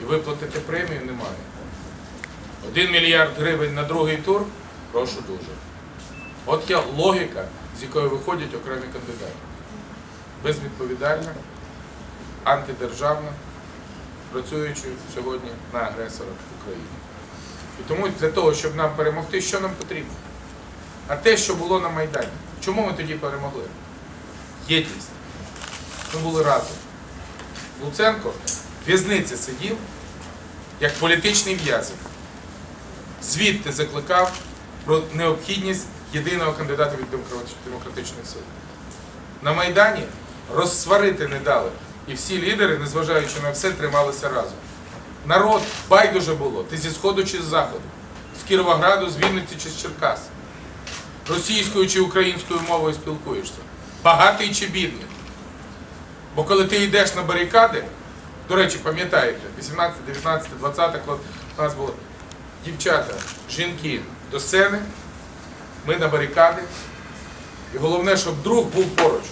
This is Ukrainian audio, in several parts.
і виплатити премію немає. Один мільярд гривень на другий тур, прошу дуже. От є логіка, з якої виходять окремі кандидати. Безвідповідальна, антидержавна, працюючи сьогодні на агресора України. І тому для того, щоб нам перемогти, що нам потрібно? А те, що було на Майдані. Чому ми тоді перемогли? Єдність. Ми були разом. Луценко в'язниці сидів як політичний в'язень. Звідти закликав про необхідність єдиного кандидата від демократичної сили. На Майдані розсварити не дали. І всі лідери, незважаючи на все, трималися разом. Народ байдуже було, ти зі сходу чи з заходу, з Кіровограду, з Вінниці чи з Черкас. Російською чи українською мовою спілкуєшся. Багатий чи бідний. Бо коли ти йдеш на барикади, до речі, пам'ятаєте, 18, 19, 20, коли у нас було дівчата, жінки до сцени, ми на барикади. І головне, щоб друг був поруч.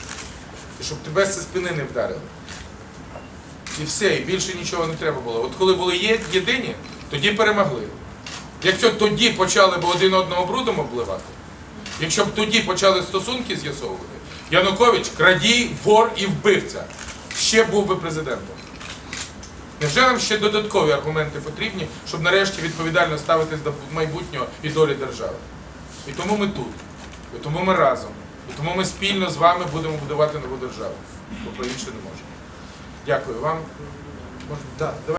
І щоб тебе зі спини не вдарили. І все, і більше нічого не треба було. От коли були єдині, тоді перемогли. Якщо тоді почали б один одного брудом обливати, якщо б тоді почали стосунки з'ясовувати, Янукович крадій, вор і вбивця ще був би президентом. Невже нам ще додаткові аргументи потрібні, щоб нарешті відповідально ставитись до майбутнього і долі держави? І тому ми тут, і тому ми разом, і тому ми спільно з вами будемо будувати нову державу. Бо по інше не можемо. Дякую вам. Можна? Да, давай.